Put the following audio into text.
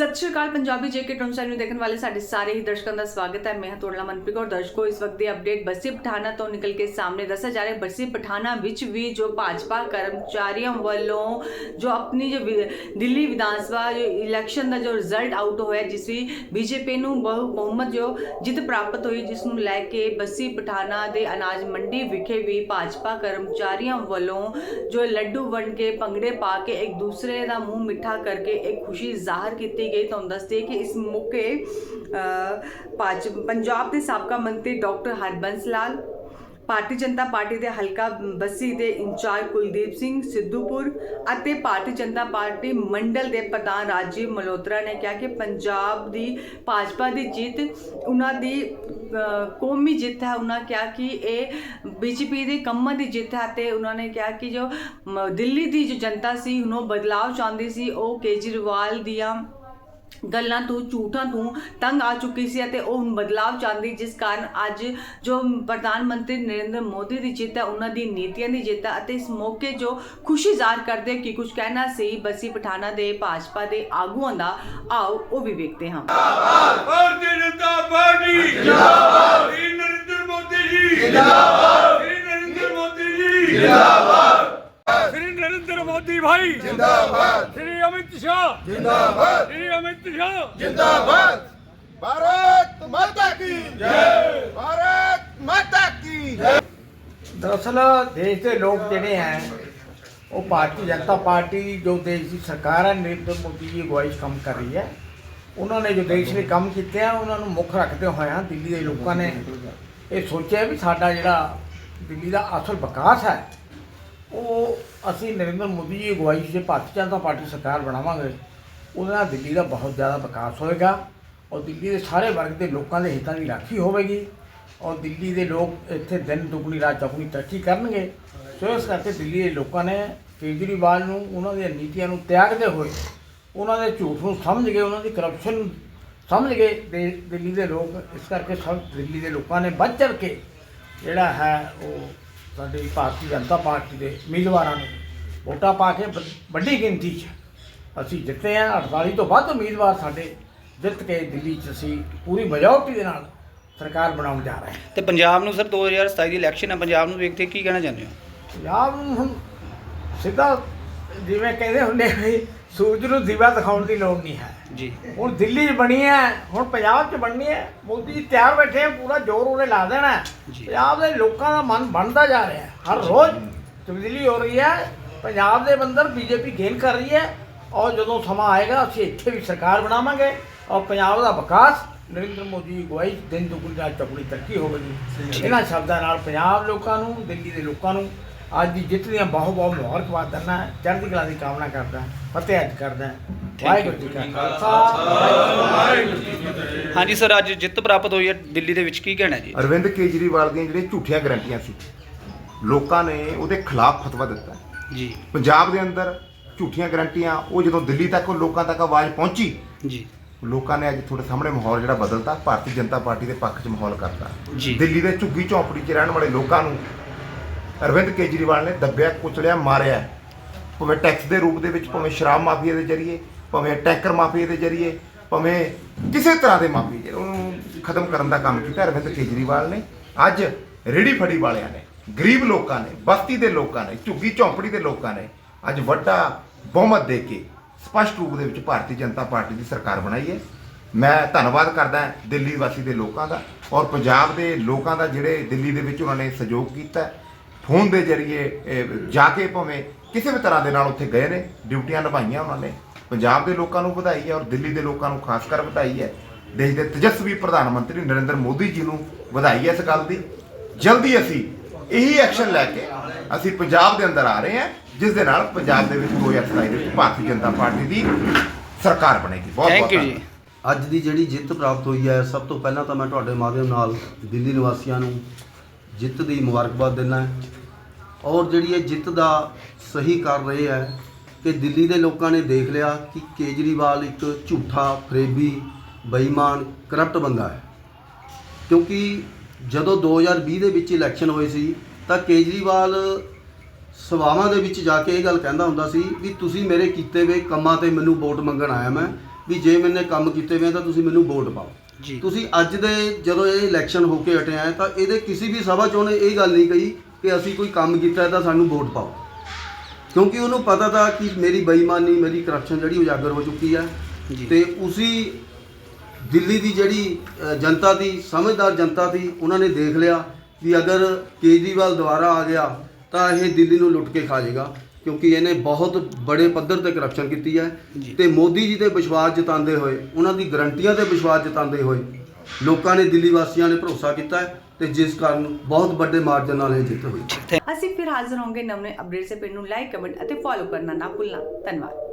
ਸਤਿ ਸ਼੍ਰੀ ਅਕਾਲ, ਪੰਜਾਬੀ ਜੇਕੇ ਟ੍ਰਾਂਸਫਰ ਨੂੰ ਦੇਖਣ ਵਾਲੇ ਸਾਡੇ ਸਾਰੇ ਹੀ ਦਰਸ਼ਕਾਂ ਦਾ ਸਵਾਗਤ ਹੈ। ਮੈਂ ਹਾਂ ਤੁਹਾਡਾ ਮਨਪ੍ਰੀਤ ਔਰ ਦਰਸ਼ਕੋ ਇਸ ਵਕਤ ਦੀ ਅਪਡੇਟ ਬਸੀ ਪਠਾਣਾ ਤੋਂ ਨਿਕਲ ਕੇ ਸਾਹਮਣੇ ਦੱਸਿਆ ਜਾ ਰਿਹਾ ਹੈ। ਬਸੀ ਪਠਾਣਾ ਵਿੱਚ ਵੀ ਜੋ ਭਾਜਪਾ ਕਰਮਚਾਰੀਆਂ ਵੱਲੋਂ ਜੋ ਆਪਣੀ ਜੋ ਵਿ- ਦਿੱਲੀ ਵਿਧਾਨ ਸਭਾ ਜੋ ਇਲੈਕਸ਼ਨ ਦਾ ਜੋ ਰਿਜ਼ਲਟ ਆਊਟ ਹੋਇਆ, ਜਿਸ ਵਿੱਚ ਬੀਜੇਪੀ ਨੂੰ ਬਹੁ, ਬਹੁਮਤ ਜੋ ਜਿੱਤ ਪ੍ਰਾਪਤ ਹੋਈ, ਜਿਸ ਨੂੰ ਲੈ ਕੇ ਬਸੀ ਪਠਾਣਾ ਦੇ ਅਨਾਜ ਮੰਡੀ ਵਿਖੇ ਵੀ ਭਾਜਪਾ ਕਰਮਚਾਰੀਆਂ ਵੱਲੋਂ ਜੋ ਲੱਡੂ ਵੰਡ ਕੇ ਭੰਗੜੇ ਪਾ ਕੇ ਇੱਕ ਦੂਸਰੇ ਦਾ ਮੂੰਹ ਮਿੱਠਾ ਕਰਕੇ ਇੱਕ ਖੁਸ਼ੀ ਜ਼ਾਹਰ ਕੀਤੀ ਗਈ ਤੁਹਾਨੂੰ ਦੱਸਦੇ ਕਿ ਇਸ ਮੌਕੇ ਅ, ਪੰਜਾਬ ਦੇ ਸਾਬਕਾ ਮੰਤਰੀ ਡਾਕਟਰ ਹਰਬੰਸ ਲਾਲ ਭਾਰਤੀ ਜਨਤਾ ਪਾਰਟੀ ਦੇ ਹਲਕਾ ਬੱਸੀ ਦੇ ਇੰਚਾਰਜ ਕੁਲਦੀਪ ਸਿੰਘ ਸਿੱਧੂਪੁਰ ਅਤੇ ਭਾਰਤੀ ਜਨਤਾ ਪਾਰਟੀ ਮੰਡਲ ਦੇ ਪ੍ਰਧਾਨ ਰਾਜੀਵ ਮਲਹੋਤਰਾ ਨੇ ਕਿਹਾ ਕਿ ਪੰਜਾਬ ਦੀ ਭਾਜਪਾ ਦੀ ਜਿੱਤ ਉਹਨਾਂ ਦੀ ਕੌਮੀ ਜਿੱਤ ਹੈ। ਉਹਨਾਂ ਕਿਹਾ ਕਿ ਇਹ ਬੀਜੇਪੀ ਦੇ ਕੰਮਾਂ ਦੀ ਜਿੱਤ ਹੈ ਤੇ ਉਹਨਾਂ ਨੇ ਕਿਹਾ ਕਿ ਜੋ ਦਿੱਲੀ ਦੀ ਜੋ ਜਨਤਾ ਸੀ ਉਹਨੂੰ ਉਹ ਬਦਲਾਅ ਚਾਹੁੰਦੀ ਸੀ ਉਹ ਕੇਜਰੀਵਾਲ ਦੀਆਂ ਗੱਲਾਂ ਤੋਂ ਝੂਠਾਂ ਤੋਂ ਤੰਗ ਆ ਚੁੱਕੀ ਸੀ ਅਤੇ ਉਹ ਹੁਣ ਬਦਲਾਅ ਚਾਹੁੰਦੀ ਜਿਸ ਕਾਰਨ ਅੱਜ ਜੋ ਪ੍ਰਧਾਨ ਮੰਤਰੀ ਨਰਿੰਦਰ ਮੋਦੀ ਦੀ ਜਿੱਤ ਹੈ ਉਹਨਾਂ ਦੀ ਨੀਤੀਆਂ ਦੀ ਜਿੱਤ ਹੈ ਅਤੇ ਇਸ ਮੌਕੇ ਜੋ ਖੁਸ਼ੀ ਜ਼ਾਹਰ ਕਰਦੇ ਕਿ ਕੁਝ ਕਹਿਣਾ ਸੀ ਬਸੀ ਪਠਾਣਾ ਦੇ ਭਾਜਪਾ ਦੇ ਆਗੂਆਂ ਦਾ ਆਓ ਉਹ ਵੀ ਵੇਖਦੇ ਹਾਂ। ਭਾਰਤੀ ਜਨਤਾ ਪਾਰਟੀ! ਜਿੰਦਾਬਾਦ! ਸ੍ਰੀ ਨਰਿੰਦਰ ਮੋਦੀ ਜੀ! ਜਿੰਦਾਬਾਦ! ਸ੍ਰੀ ਨਰਿੰਦਰ ਮੋਦੀ ਜੀ! ਜਿੰਦਾਬਾਦ! ਸ੍ਰੀ ਨਰਿੰਦਰ ਮੋਦੀ ਭਾਈ। ਜਿੰਦਾਬਾਦ। ਸ੍ਰੀ ਅਮਿਤ ਸ਼ਾਹ। ਜਿੰਦਾਬਾਦ। ਸ੍ਰੀ ਅਮਿਤ ਸ਼ਾਹ। ਜਿੰਦਾਬਾਦ। ਭਾਰਤ ਮਾਤਾ ਕੀ ਜੈ। ਭਾਰਤ ਮਾਤਾ ਕੀ ਜੈ। ਦਰਅਸਲ ਦੇਸ਼ ਦੇ ਲੋਕ ਜਿਹੜੇ ਹੈ ਉਹ ਭਾਰਤੀ ਜਨਤਾ ਪਾਰਟੀ ਜੋ ਦੇਸ਼ ਦੀ ਸਰਕਾਰ ਹੈ ਨਰਿੰਦਰ ਮੋਦੀ ਜੀ ਅਗਵਾਈ ਕੰਮ ਕਰ ਰਹੀ ਹੈ। ਉਹਨਾਂ ਨੇ ਜੋ ਦੇਸ਼ ਲਈ ਕੰਮ ਕੀਤੇ ਆ ਉਹਨਾਂ ਨੂੰ ਮੁੱਖ ਰੱਖਦੇ ਹੋਏ ਆ ਦਿੱਲੀ ਦੇ ਲੋਕਾਂ ਨੇ ਇਹ ਸੋਚਿਆ ਵੀ ਸਾਡਾ ਜਿਹੜਾ ਦਿੱਲੀ ਦਾ ਅਸਲ ਵਿਕਾਸ ਹੈ ਉਹ ਅਸੀਂ ਨਰਿੰਦਰ ਮੋਦੀ ਜੀ ਅਗਵਾਈ 'ਚ ਭਾਰਤੀ ਜਨਤਾ ਪਾਰਟੀ ਸਰਕਾਰ ਬਣਾਵਾਂਗੇ, ਉਹਦੇ ਨਾਲ ਦਿੱਲੀ ਦਾ ਬਹੁਤ ਜ਼ਿਆਦਾ ਵਿਕਾਸ ਹੋਏਗਾ ਔਰ ਦਿੱਲੀ ਦੇ ਸਾਰੇ ਵਰਗ ਦੇ ਲੋਕਾਂ ਦੇ ਹਿੱਤਾਂ ਦੀ ਰਾਖੀ ਹੋਵੇਗੀ ਔਰ ਦਿੱਲੀ ਦੇ ਲੋਕ ਇੱਥੇ ਦਿਨ ਦੁਗਣੀ, ਰਾਤ ਚੌਗੁਣੀ ਤਰੱਕੀ ਕਰਨਗੇ। ਸੋ ਇਸ ਕਰਕੇ ਦਿੱਲੀ ਦੇ ਲੋਕਾਂ ਨੇ ਕੇਜਰੀਵਾਲ ਨੂੰ, ਉਹਨਾਂ ਦੀਆਂ ਨੀਤੀਆਂ ਨੂੰ ਤਿਆਗਦੇ ਹੋਏ, ਉਹਨਾਂ ਦੇ ਝੂਠ ਨੂੰ ਸਮਝ ਗਏ ਉਹਨਾਂ ਦੀ ਕਰਪਸ਼ਨ ਨੂੰ ਸਮਝ ਗਏ ਦੇ- ਦਿੱਲੀ ਦੇ ਲੋਕ ਇਸ ਕਰਕੇ ਸਭ ਦਿੱਲੀ ਦੇ ਲੋਕਾਂ ਨੇ ਵੱਧ ਚੜ੍ਹ ਕੇ ਜਿਹੜਾ ਹੈ ਉਹ ਸਾਡੀ ਭਾਰਤੀ ਜਨਤਾ ਪਾਰਟੀ ਦੇ ਉਮੀਦਵਾਰਾਂ ਨੂੰ ਵੋਟਾਂ ਪਾ ਕੇ ਵ- ਵੱਡੀ ਗਿਣਤੀ 'ਚ ਅਸੀਂ ਜਿੱਤੇ ਹਾਂ। 48 ਤੋਂ ਵੱਧ ਉਮੀਦਵਾਰ ਸਾਡੇ ਜਿੱਤ ਕੇ ਦਿੱਲੀ 'ਚ ਅਸੀਂ ਪੂਰੀ ਮਜੋਰਟੀ ਦੇ ਨਾਲ ਸਰਕਾਰ ਬਣਾਉਣ ਜਾ ਰਹੇ ਹਾਂ। ਤੇ ਪੰਜਾਬ ਨੂੰ ਸਰ 2027 ਦੀ ਇਲੈਕਸ਼ਨ ਹੈ ਪੰਜਾਬ ਨੂੰ ਵੇਖ ਕੇ ਕੀ ਕਹਿਣਾ ਚਾਹੁੰਦੇ ਹੋ? ਪੰਜਾਬ ਨੂੰ ਹੁਣ ਸਿੱਧਾ ਜਿਵੇਂ ਕਹਿੰਦੇ ਹੁੰਦੇ ਆ ਵੀ ਸੂਰਜ ਨੂੰ ਦੀਵਾ ਦਿਖਾਉਣ ਦੀ ਲੋੜ ਨਹੀਂ ਹੈ। ਜੀ। ਹੁਣ ਦਿੱਲੀ 'ਚ ਬਣੀ ਹੈ ਹੁਣ ਪੰਜਾਬ 'ਚ ਬਣਨੀ ਹੈ ਮੋਦੀ ਜੀ ਤਿਆਰ ਬੈਠੇ ਆ ਪੂਰਾ ਜ਼ੋਰ ਉਹਨੇ ਲਾ ਦੇਣਾ ਹੈ। ਜੀ। ਪੰਜਾਬ ਦੇ ਲੋਕਾਂ ਦਾ ਮਨ ਬਣਦਾ ਜਾ ਰਿਹਾ ਹੈ। ਹਰ ਰੋਜ਼ ਤਬਦੀਲੀ ਹੋ ਰਹੀ ਹੈ ਪੰਜਾਬ ਦੇ ਅੰਦਰ ਬੀਜੇਪੀ ਗੇਨ ਕਰ ਰਹੀ ਹੈ ਔਰ ਜਦੋਂ ਸਮਾਂ ਆਏਗਾ ਅਸੀਂ ਇੱਥੇ ਵੀ ਸਰਕਾਰ ਬਣਾਵਾਂਗੇ ਔਰ ਪੰਜਾਬ ਦਾ ਵਿਕਾਸ ਨਰਿੰਦਰ ਮੋਦੀ ਦੀ ਅਗਵਾਈ 'ਚ ਦਿਨ ਦੁਗਣੀ ਰਾਤ ਚੌਗੁਣੀ ਤਰੱਕੀ ਹੋਵੇਗੀ। ਇਹਨਾਂ ਸ਼ਬਦਾਂ ਨਾਲ ਪੰਜਾਬ ਲੋਕਾਂ ਨੂੰ ਦਿੱਲੀ ਦੇ ਲੋਕਾਂ ਨੂੰ ਅੱਜ ਦੀ ਜਿੱਤ ਦੀਆਂ ਬਹੁਤ ਬਹੁਤ ਮੁਬਾਰਕਬਾਦ ਦਿੰਦਾ ਚੜ੍ਹਦੀ ਕਲਾ ਦੀ ਕਾਮਨਾ ਕਰਦਾ ਫਤਿਹ ਅੱਜ ਕਰਦਾ ਵਾਹਿਗੁਰੂ ਜੀ ਕਾ ਖਾਲਸਾ। ਹਾਂਜੀ ਸਰ ਅੱਜ ਜਿੱਤ ਪ੍ਰਾਪਤ ਹੋਈ ਹੈ ਦਿੱਲੀ ਦੇ ਵਿੱਚ ਕੀ ਕਹਿਣਾ ਜੀ? ਅਰਵਿੰਦ ਕੇਜਰੀਵਾਲ ਦੀਆਂ ਜਿਹੜੀਆਂ ਝੂਠੀਆਂ ਗਰੰਟੀਆਂ ਸੀ ਲੋਕਾਂ ਨੇ ਉਹਦੇ ਖਿਲਾਫ ਫਤਵਾ ਦਿੱਤਾ। ਜੀ। ਪੰਜਾਬ ਦੇ ਅੰਦਰ ਝੂਠੀਆਂ ਗਰੰਟੀਆਂ ਉਹ ਜਦੋਂ ਦਿੱਲੀ ਤੱਕ ਉਹ ਲੋਕਾਂ ਤੱਕ ਆਵਾਜ਼ ਪਹੁੰਚੀ ਜੀ। ਲੋਕਾਂ ਨੇ ਅੱਜ ਤੁਹਾਡੇ ਸਾਹਮਣੇ ਮਾਹੌਲ ਜਿਹੜਾ ਬਦਲਤਾ ਭਾਰਤੀ ਜਨਤਾ ਪਾਰਟੀ ਦੇ ਪੱਖ 'ਚ ਮਾਹੌਲ ਕਰਤਾ। ਜੀ। ਦਿੱਲੀ ਦੇ ਝੁੱਗੀ ਝੌਂਪੜੀ 'ਚ ਰਹਿਣ ਵਾਲੇ ਲੋਕਾਂ ਨੂੰ ਅਰਵਿੰਦ ਕੇਜਰੀਵਾਲ ਨੇ ਦੱਬਿਆ, ਕੁਚਲਿਆ, ਮਾਰਿਆ। ਭਾਵੇਂ ਟੈਕਸ ਦੇ ਰੂਪ ਦੇ ਵਿੱਚ, ਭਾਵੇਂ ਸ਼ਰਾਬ ਮਾਫੀਆ ਦੇ ਜ਼ਰੀਏ, ਭਾਵੇਂ ਟੈਂਕਰ ਮਾਫੀਆ ਦੇ ਜ਼ਰੀਏ, ਭਾਵੇਂ ਕਿਸੇ ਤਰ੍ਹਾਂ ਦੇ ਮਾਫੀਆ ਉਹਨੂੰ ਖਤਮ ਕਰਨ ਦਾ ਕੰਮ ਕੀਤਾ ਅਰਵਿੰਦ ਕੇਜਰੀਵਾਲ ਨੇ। ਅੱਜ ਰੇੜੀ ਫੜੀ ਵਾਲਿਆਂ ਨੇ, ਗਰੀਬ ਲੋਕਾਂ ਨੇ, ਬਸਤੀ ਦੇ ਲੋਕਾਂ ਨੇ, ਝੁੱਗੀ ਝੌਂਪੜੀ ਦੇ ਲੋਕਾਂ ਨੇ, ਅੱਜ ਵੱਡਾ ਬਹੁਮਤ ਦੇ ਕੇ ਸਪਸ਼ਟ ਰੂਪ ਦੇ ਵਿੱਚ ਭਾਰਤੀ ਜਨਤਾ ਪਾਰਟੀ ਦੀ ਸਰਕਾਰ ਬਣਾਈ ਹੈ। ਮੈਂ ਧੰਨਵਾਦ ਕਰਦਾ ਦਿੱਲੀ ਵਾਸੀ ਦੇ ਲੋਕਾਂ ਦਾ ਔਰ ਪੰਜਾਬ ਦੇ ਲੋਕਾਂ ਦਾ ਜਿਹੜੇ ਦਿੱਲੀ ਦੇ ਵਿੱਚ ਉਹਨਾਂ ਨੇ ਸਹਿਯੋਗ ਕੀਤਾ। ਫੋਨ ਦੇ ਜ਼ਰੀਏ ਜਾ ਕੇ ਭਾਵੇਂ ਕਿਸੇ ਵੀ ਤਰ੍ਹਾਂ ਦੇ ਨਾਲ ਉੱਥੇ ਗਏ ਨੇ ਡਿਊਟੀਆਂ ਨਿਭਾਈਆਂ ਉਹਨਾਂ ਨੇ। ਪੰਜਾਬ ਦੇ ਲੋਕਾਂ ਨੂੰ ਵਧਾਈ ਹੈ ਔਰ ਦਿੱਲੀ ਦੇ ਲੋਕਾਂ ਨੂੰ ਖਾਸ ਕਰ ਵਧਾਈ ਹੈ। ਦੇਸ਼ ਦੇ ਤੇਜਸਵੀ ਪ੍ਰਧਾਨ ਮੰਤਰੀ ਨਰਿੰਦਰ ਮੋਦੀ ਜੀ ਨੂੰ ਵਧਾਈ ਹੈ ਇਸ ਗੱਲ ਦੀ। ਜਲਦੀ ਅਸੀਂ ਇਹੀ ਐਕਸ਼ਨ ਲੈ ਕੇ ਅਸੀਂ ਪੰਜਾਬ ਦੇ ਅੰਦਰ ਆ ਰਹੇ ਹਾਂ ਜਿਸ ਦੇ ਨਾਲ ਪੰਜਾਬ ਦੇ ਵਿੱਚ 2027 ਦੇ ਵਿੱਚ ਭਾਰਤੀ ਜਨਤਾ ਪਾਰਟੀ ਦੀ ਸਰਕਾਰ ਬਣੇਗੀ। ਬਹੁਤ ਬਹੁਤ ਥੈਂਕ ਯੂ ਜੀ। ਧੰਨਵਾਦ। ਅੱਜ ਦੀ ਜਿਹੜੀ ਜਿੱਤ ਪ੍ਰਾਪਤ ਹੋਈ ਹੈ ਸਭ ਤੋਂ ਪਹਿਲਾਂ ਤਾਂ ਮੈਂ ਤੁਹਾਡੇ ਮਾਧਿਅਮ ਨਾਲ ਦਿੱਲੀ ਨਿਵਾਸੀਆਂ ਨੂੰ ਜਿੱਤ ਦੀ ਮੁਬਾਰਕਬਾਦ ਦਿੰਦਾ ਔਰ ਜਿਹੜੀ ਇਹ ਜਿੱਤ ਦਾ ਸਹੀ ਕਰ ਰਹੇ ਹੈ ਕਿ ਦਿੱਲੀ ਦੇ ਲੋਕਾਂ ਨੇ ਦੇਖ ਲਿਆ ਕਿ ਕੇਜਰੀਵਾਲ ਇੱਕ ਝੂਠਾ ਫਰੇਬੀ ਬੇਈਮਾਨ ਕਰਪਟ ਬੰਦਾ ਹੈ। ਕਿਉਂਕਿ ਜਦੋਂ 2020 ਦੇ ਵਿੱਚ ਇਲੈਕਸ਼ਨ ਹੋਏ ਸੀ ਤਾਂ ਕੇਜਰੀਵਾਲ ਸਭਾਵਾਂ ਦੇ ਵਿੱਚ ਜਾ ਕੇ ਇਹ ਗੱਲ ਕਹਿੰਦਾ ਹੁੰਦਾ ਸੀ ਵੀ ਤੁਸੀਂ ਮੇਰੇ ਕੀਤੇ ਹੋਏ ਕੰਮਾਂ ਤੇ ਮੈਨੂੰ ਵੋਟ ਮੰਗਣ ਆਇਆ ਮੈਂ ਵੀ ਜੇ ਮੈਨੇ ਕੰਮ ਕੀਤੇ ਵੇ ਤਾਂ ਤੁਸੀਂ ਮੈਨੂੰ ਵੋਟ ਪਾਓ। ਤੁਸੀਂ ਅੱਜ ਦੇ ਜਦੋਂ ਇਹ ਇਲੈਕਸ਼ਨ ਹੋ ਕੇ ਹਟਿਆ ਤਾਂ ਇਹਦੇ ਕਿਸੇ ਵੀ ਸਭਾ 'ਚ ਉਹਨੇ ਇਹ ਗੱਲ ਨਹੀਂ ਕਹੀ ਕਿ ਅਸੀਂ ਕੋਈ ਕੰਮ ਕੀਤਾ ਤਾਂ ਸਾਨੂੰ ਵੋਟ ਪਾਓ। ਕਿਉਂਕਿ ਉਹਨੂੰ ਪਤਾ ਤਾਂ ਕਿ ਮੇਰੀ ਬੇਈਮਾਨੀ ਮੇਰੀ ਕਰਪਸ਼ਨ ਜਿਹੜੀ ਉਜਾਗਰ ਹੋ ਚੁੱਕੀ ਜੀ। ਤੇ ਉਸੀ ਦਿੱਲੀ ਦੀ ਜਿਹੜੀ ਜਨਤਾ ਦੀ ਸਮਝਦਾਰ ਜਨਤਾ ਸੀ ਉਹਨਾਂ ਨੇ ਦੇਖ ਲਿਆ ਵੀ ਅਗਰ ਕੇਜਰੀਵਾਲ ਦੁਬਾਰਾ ਆ ਗਿਆ ਤਾਂ ਇਹ ਦਿੱਲੀ ਨੂੰ ਲੁੱਟ ਕੇ ਖਾ ਜਾਏਗਾ ਕਿਉਂਕਿ ਇਹਨੇ ਬਹੁਤ ਬੜੇ ਪੱਧਰ ਤੇ ਕਰਪਸ਼ਨ ਕੀਤੀ ਹੈ। ਤੇ ਮੋਦੀ ਜੀ ਤੇ ਵਿਸ਼ਵਾਸ ਜਤਾਉਂਦੇ ਹੋਏ ਉਹਨਾਂ ਦੀ ਗਰੰਟੀਆਂ ਤੇ ਵਿਸ਼ਵਾਸ ਜਤਾਉਂਦੇ ਹੋਏ ਲੋਕਾਂ ਨੇ ਦਿੱਲੀ ਵਾਸੀਆਂ ਨੇ ਭਰੋਸਾ ਕੀਤਾ ਹੈ। ਤੇ ਜਿਸ ਕਾਰਨ ਬਹੁਤ ਵੱਡੇ ਮਾਰਜਨ ਨਾਲ ਇਹ ਜਿੱਤ ਹੋਈ। ਅਸੀਂ ਫਿਰ ਹਾਜ਼ਰ ਹੋਵਾਂਗੇ ਨਵੇਂ ਅਪਡੇਟ ਸੇ ਪੇਜ ਨੂੰ ਲਾਈਕ, ਕਮੈਂਟ ਅਤੇ ਫੋਲੋ ਕਰਨਾ ਨਾ ਭੁੱਲਣਾ। ਧੰਨਵਾਦ।